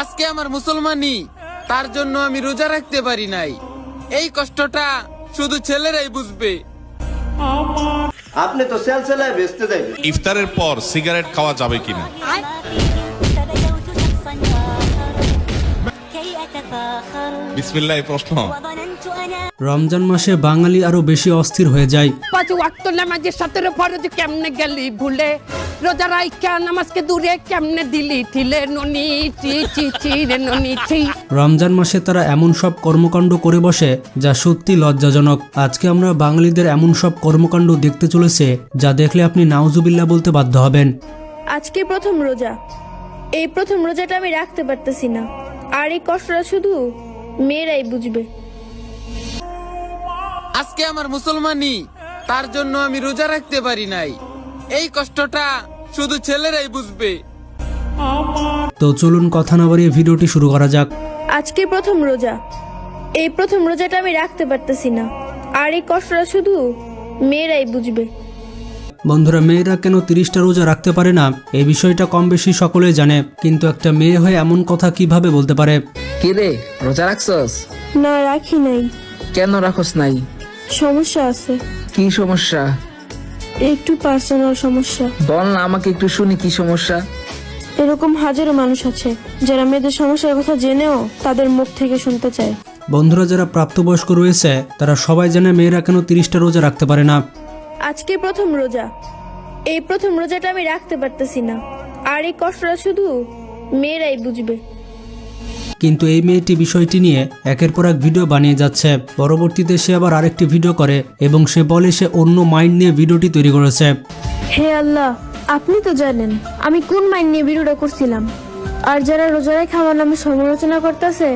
আজকে আমার মুসলমানি তার জন্য আমি রোজা রাখতে পারি নাই। এই কষ্টটা শুধু ছেলেরাই বুঝবে। আপনি তো সেল সেলায় বেচতে যাইবেন। ইফতারের পর সিগারেট খাওয়া যাবে কিনা? রমজান মাসে বাঙালি আরও বেশি অস্থির হয়ে যায়। কেমনে গেলি ভুলে? রোজা রাইখা নামাজকে দূরে কেমনে দিলি? ঠিলে ননি রমজান মাসে তারা এমন সব কর্মকাণ্ড করে বসে যা সত্যি লজ্জাজনক। আজকে আমরা বাঙালিদের এমন সব কর্মকাণ্ড দেখতে চলেছে যা দেখলে আপনি নাউজুবিল্লাহ বলতে বাধ্য হবেন। আজকে প্রথম রোজা। এই প্রথম রোজাটা আমি রাখতে পারতেছি না। আর এই কষ্টটা শুধু মেয়েরাই বুঝবে। আজকে আমার মুসলমানি তার জন্য আমি রোজা রাখতে পারি নাই। এই কষ্টটা শুধু ছেলেরাই বুঝবে। তো চলুন কথা না বাড়িয়ে ভিডিওটি শুরু করা যাক। আজকে প্রথম রোজা। এই প্রথম রোজাটা আমি রাখতে পারতেছি না। আর এই কষ্টটা শুধু মেয়েরাই বুঝবে। বন্ধুরা মেয়েরা কেন তিরিশটা রোজা রাখতে পারে না? এই বিষয়টা কম বেশি সকলেই জানে। কিন্তু একটা মেয়ে হয়ে এমন কথা কীভাবে বলতে পারে? কি রে রোজা রাখছস? না রাখি নাই। কেন রাখস নাই? সমস্যা আছে। কি সমস্যা? একটু পার্সোনাল সমস্যা। বল না আমাকে একটু শুনি কি সমস্যা। এরকম হাজারো মানুষ আছে যারা মেয়েদের সমস্যার কথা জেনেও তাদের মুখ থেকে শুনতে চায়। বন্ধুরা যারা প্রাপ্তবয়স্ক রয়েছে তারা সবাই জানে মেয়েরা কেন তিরিশটা রোজা রাখতে পারে না। আজকে প্রথম রোজা। এই প্রথম রোজাটা আমি রাখতে পারতেছি না। আর এই কষ্টটা শুধু মেয়েরাই বুঝবে। কিন্তু এই মেয়েটি বিষয়টি নিয়ে একের পর এক ভিডিও বানিয়ে যাচ্ছে। পরবর্তীতে সে আবার আরেকটি ভিডিও করে এবং সে বলে সে অন্য মাইন্ড নিয়ে ভিডিওটি তৈরি করেছে। হে আল্লাহ আপনি তো জানেন আমি কোন মাইন্ড নিয়ে ভিডিওটা করছিলাম। আর যারা রোজা রেখে আমার নামে সমালোচনা করতেছে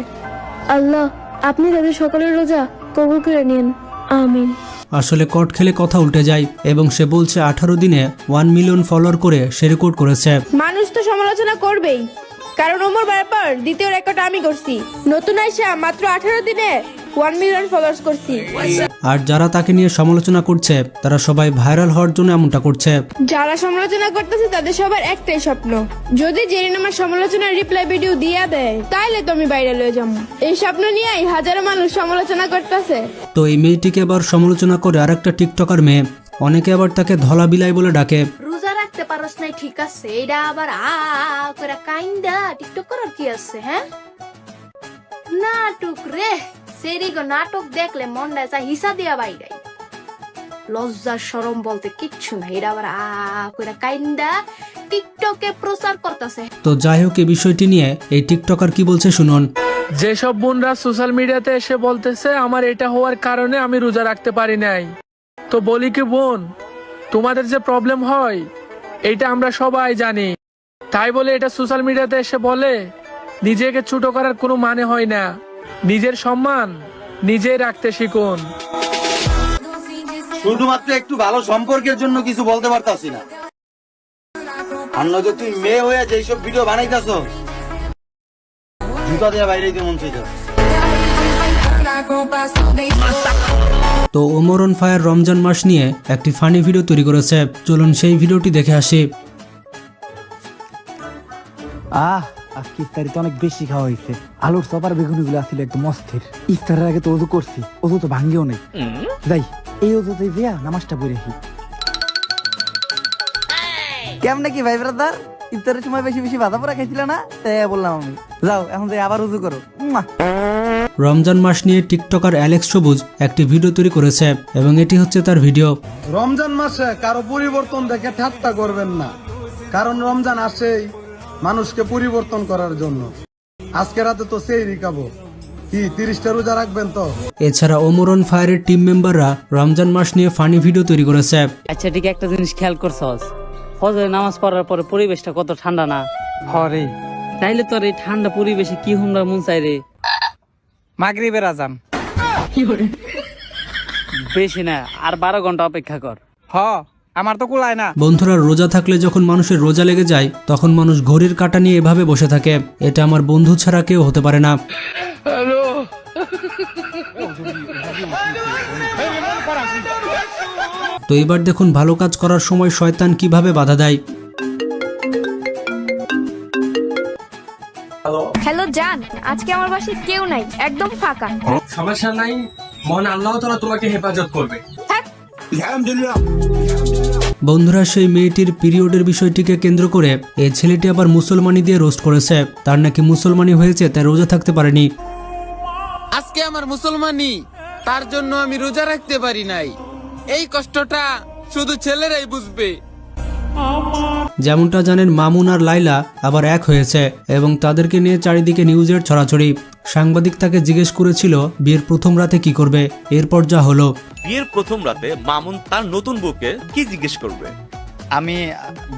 আল্লাহ আপনি তাদের সকলের রোজা কবুল করে নিন। আমিন। আসলে কট খেলে কথা উল্টে যায় এবং সে বলছে আঠারো দিনে ওয়ান মিলিয়ন ফলোয়ার করে সে রেকর্ড করেছে। মানুষ তো সমালোচনা করবেই। কারণ ওমর ব্যাপার, দ্বিতীয় রেকর্ড আমি করছি নতুন আইসা মাত্র আঠারো দিনে ওয়ান মিলিয়ন ফলোয়ার্স করছি। আর যারা তাকে নিয়ে সমালোচনা করছে তারা সবাই ভাইরাল হওয়ার জন্য এমনটা করছে। যারা সমালোচনা করতেছে তাদের সবার একটাই স্বপ্ন। যদি জেরিন আমার সমালোচনার রিপ্লাই ভিডিও দিয়া দেয় তাইলে তো আমি বাইরে লয়ে যাব। এই স্বপ্ন নিয়েই হাজারো মানুষ সমালোচনা করতেছে। তো এই মেয়েটিকে আবার সমালোচনা করে আরেকটা টিকটকার মেয়ে অনেকে আবার তাকে ধলা বিলাই বলে ডাকে। রোজা রাখতে পারস নাই ঠিক আছে। এটা আবার আ করে কাইন্দা টিকটক করার কি আছে হ্যাঁ? নাটক রে! সেরি গো নাটক দেখলে মনটা যা হিসা দিয়া বাইরে। লজ্জা সরম বলতে কিচ্ছু নাই এটা আবার আ করে কাইন্দা টিকটকে প্রচার করতেছে। তো যাই হোক এই বিষয়টি নিয়ে এই টিকটকার কি বলছে শুনুন। যেসব বোনরা সোশ্যাল মিডিয়াতে এসে বলতেছে আমার এটা হওয়ার কারণে আমি রোজা রাখতে পারি নাই। তো বলি কি বোন তোমাদের যে প্রবলেম হয় এটা আমরা সবাই জানি। তাই বলে এটা সোশ্যাল মিডিয়াতে এসে বলে নিজেকে ছোট করার কোনো মানে হয় না। নিজের সম্মান নিজেই রাখতে শিখুন। শুধুমাত্র একটু ভালো সম্পর্কের জন্য কিছু বলতে পারতাছি না। আর নয়তো তুই মেয়ে হয়ে যেসব ভিডিও বানাইতাছ জুতা দিয়ে বাইরে মন চাইতাছে। তো ওমরন ফায়ার রমজান মাস নিয়ে একটি ফানি ভিডিও তৈরি করেছে। চলুন সেই ভিডিওটি দেখে আসি। আহ আজকে ইফতারিতে অনেক বেশি খাওয়া হয়েছে। আলুর চপার বেগুনি গুলো আসলে একদম অস্থির। ইফতারের আগে তো অজু করছি অজু তো ভাঙ্গেও নেই। যাই এই অজুতে দিয়া নামাজটা পড়ে আসি। কেমন কি ভাই ব্রাদার? ইফতারের সময় বেশি বেশি বাধা পড়া খাইছিল না? তাই বললাম আমি। যাও এখন যাই আবার উজু করো। রমজান মাস নিয়ে টিকটকার অ্যালেক্স সবুজ একটি ভিডিও তৈরি করেছে এবং এটি হচ্ছে তার ভিডিও। রমজান মাসে কারও পরিবর্তন দেখে ঠাট্টা করবেন না। কারণ রমজান আসেই মানুষকে পরিবর্তন করার জন্য। আজকে রাতে তো সেই রিকাবো। তিরিশটা রোজা রাখবেন তো? এছাড়া ওমরন ফায়ারের টিম মেম্বাররা রমজান মাস নিয়ে ফানি ভিডিও তৈরি করেছে। আচ্ছা ঠিক একটা জিনিস খেয়াল করছস ফজরে নামাজ পড়ার পরে পরিবেশটা কত ঠান্ডা না? হরে। তাইলে তোর এই ঠান্ডা পরিবেশে কি হুমরা মন চাই রে? মাগরিবের আজান। বেশি না আর বারো ঘণ্টা অপেক্ষা কর। হ। আমার তো কুলায় না। বন্ধুরা রোজা থাকলে যখন মানুষের রোজা লেগে যায় তখন মানুষ ঘড়ির কাটা নিয়ে এভাবে বসে থাকে। এটা আমার বন্ধু ছাড়া কেউ হতে পারে না। তো এবার দেখুন ভালো কাজ করার সময় শয়তান কীভাবে বাধা দেয়। হ্যালো। জান আজকে আমার বাসায় কেউ নাই একদম ফাঁকা। সমস্যা নাই মন আল্লাহ তোমাকে হেফাজত করবে। বন্ধুরা সেই মেয়েটির পিরিয়ডের বিষয়টিকে কেন্দ্র করে এই ছেলেটি আবার মুসলমানি দিয়ে রোস্ট করেছে। তার নাকি মুসলমানি হয়েছে তাই রোজা থাকতে পারেনি। আজকে আমার মুসলমানি তার জন্য আমি রোজা রাখতে পারি নাই। এই কষ্টটা শুধু ছেলেরাই বুঝবে। যেমনটা জানেন মামুন আর লাইলা আবার এক হয়েছে এবং তাদেরকে নিয়ে চারিদিকে নিউজের ছড়াছড়ি। সাংবাদিক তাকে জিজ্ঞেস করেছিল বিয়ের প্রথম রাতে কি করবে? এরপর যা হলো। বিয়ের প্রথম রাতে মামুন তার নতুন বউকে কি জিজ্ঞেস করবে? আমি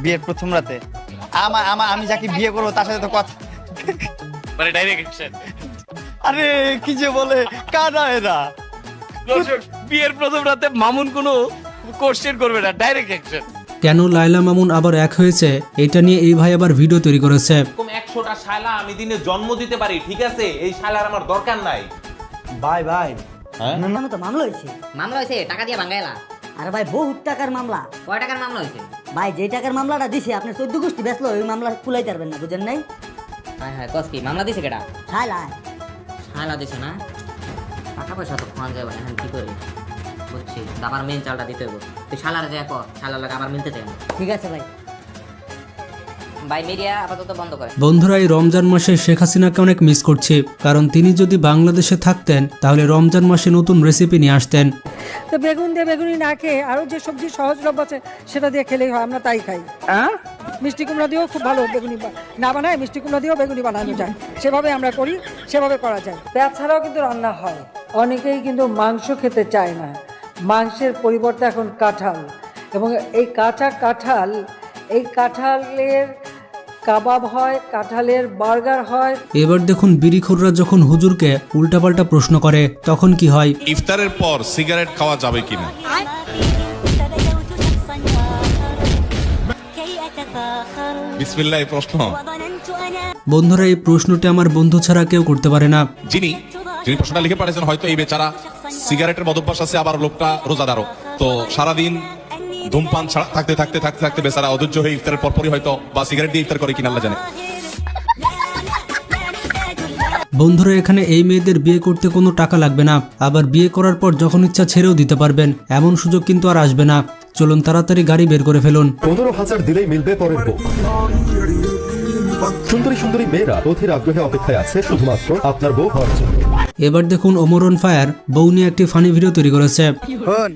বিয়ের প্রথম রাতে। আমার আমার আমি যাকে বিয়ে করব তার সাথে তো কথা। মানে ডাইরেক্ট অ্যাকশন আরে কি যে বলে কানা এরা? বিয়ের প্রথম রাতে মামুন কোনো কোশ্চেন করবে না ডাইরেক্ট অ্যাকশন কেন লাইলা মামুন আবার এক হয়েছে? এটা নিয়ে এই ভাই আবার ভিডিও তৈরি করেছে। এরকম একশোটা শালা আমি দিনে জন্ম দিতে পারি ঠিক আছে? এই শালার আমার দরকার নাই। ভাই ভাই। মামলা তো মামলা হয়েছে? মামলা হয়েছে টাকা দিয়ে ভাঙ্গাইলা আরে ভাই বহুত টাকার মামলা। কয় টাকার মামলা হয়েছে? ভাই যে টাকার মামলাটা দিছে আপনি চোদ্দ গোষ্ঠী বেসলো ওই মামলা কুলাই পারবেন না বুঝেন নাই? হ্যাঁ হ্যাঁ কস কি মামলা দিছে কেটা ছাইলা ছাইলা দিছে না? টাকা পয়সা তো খাওয়া যাবে এখন কি করি? বুঝছি আমার মেন চালটা দিতে হবে তুই শালার যে কর শালার লাগে আবার মিলতে চাই ঠিক আছে ভাই। ভাই মিডিয়া আপাতত বন্ধ করে। বন্ধুরা এই রমজান মাসে শেখ হাসিনাকে অনেক মিস করছি কারণ তিনি যদি বাংলাদেশে থাকতেন তাহলে রমজান মাসে নতুন রেসিপি নিয়ে আসতেন। তো বেগুন দিয়ে বেগুনি না খেয়ে আরও যে সবজি সহজলভ্য আছে সেটা দিয়ে খেলেই হয় আমরা তাই খাই। মিষ্টি কুমড়া দিয়েও খুব ভালো বেগুনি বা- না বানায় মিষ্টি কুমড়া দিয়েও বেগুনি বানানো যায়। সেভাবে আমরা করি সেভাবে করা যায়। পেঁয়াজ ছাড়াও কিন্তু রান্না হয়। অনেকেই কিন্তু মাংস খেতে চায় না। মাংসের পরিবর্তে এখন কাঁঠাল। এবং এই কাঁচা কাঁঠাল এই কাঁঠালের কাবাব হয় কাঁঠালের বার্গার হয়। এবার দেখুন বিড়িখোররা যখন হুজুরকে উল্টাপাল্টা প্রশ্ন করে তখন কি হয়? ইফতারের পর সিগারেট খাওয়া যাবে কিনা? বিসমিল্লাহ বন্ধুরা এই প্রশ্নটি আমার বন্ধু ছাড়া কেউ করতে পারে না। যিনি যিনি প্রশ্নটা লিখে পাঠিয়েছেন হয়তো এই বেচারা সিগারেটের মদভ্যাস আছে আবার লোকটা রোজাদারও। তো সারাদিন ধূমপান ছাড়া থাকতে থাকতে থাকতে থাকতে বেচারা অধৈর্য হয়ে ইফতারের পরপরই হয়তো বা সিগারেট দিয়ে ইফতার করে কিনা আল্লাহ জানে। বন্ধুরা এখানে এই মেয়েদের বিয়ে করতে কোনো টাকা লাগবে না। আবার বিয়ে করার পর যখন ইচ্ছা ছেড়েও দিতে পারবেন এমন সুযোগ কিন্তু আর আসবে না। চলুন তাড়াতাড়ি গাড়ি বের করে ফেলুন। পনেরো হাজার দিলেই মিলবে পরের বউ সুন্দরী সুন্দরী মেয়েরা অধীর আগ্রহে অপেক্ষায় আছে শুধুমাত্র আপনার বউ হওয়ার জন্য। এবার দেখুন ওমরন ফায়ার বউ নিয়ে একটি ফানি ভিডিও তৈরি করেছে। হন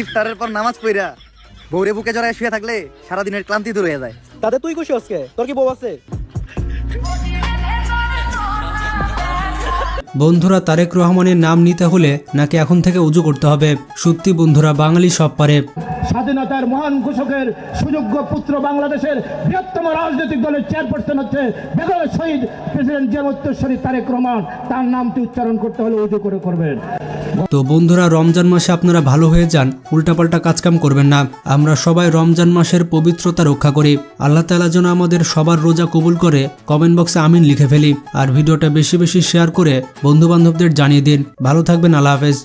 ইফতারের পর নামাজ পড়া বউরে বুকে জড়ায় শুয়ে থাকলে সারাদিনের ক্লান্তি দূর হয়ে যায়। তাতে তুই খুশি আজকে তোর কি বউ আছে? বন্ধুরা তারেক রহমানের নাম নিতে হলে নাকি এখন থেকে উজু করতে হবে। সত্যি বন্ধুরা, বাঙালি সব পারে। স্বাধীনতার মহান ঘোষকের সুযোগ্য পুত্র বাংলাদেশের বৃহত্তম রাজনৈতিক দলের চেয়ারপারসন হচ্ছে বেগম শহীদ প্রেসিডেন্ট জিয়াউত্তরশ্বরী তারেক রহমান। তার নামটি উচ্চারণ করতে হলে উজু করে করবেন। তো বন্ধুরা, রমজান মাসে আপনারা ভালো হয়ে যান, উল্টাপাল্টা কাজকাম করবেন না। আমরা সবাই রমজান মাসের পবিত্রতা রক্ষা করি। আল্লাহ তালা যেন আমাদের সবার রোজা কবুল করে, কমেন্ট বক্সে আমিন লিখে ফেলি। আর ভিডিওটা বেশি বেশি শেয়ার করে বন্ধু বান্ধবদের জানিয়ে দিন। ভালো থাকবেন, আল্লাহ হাফেজ।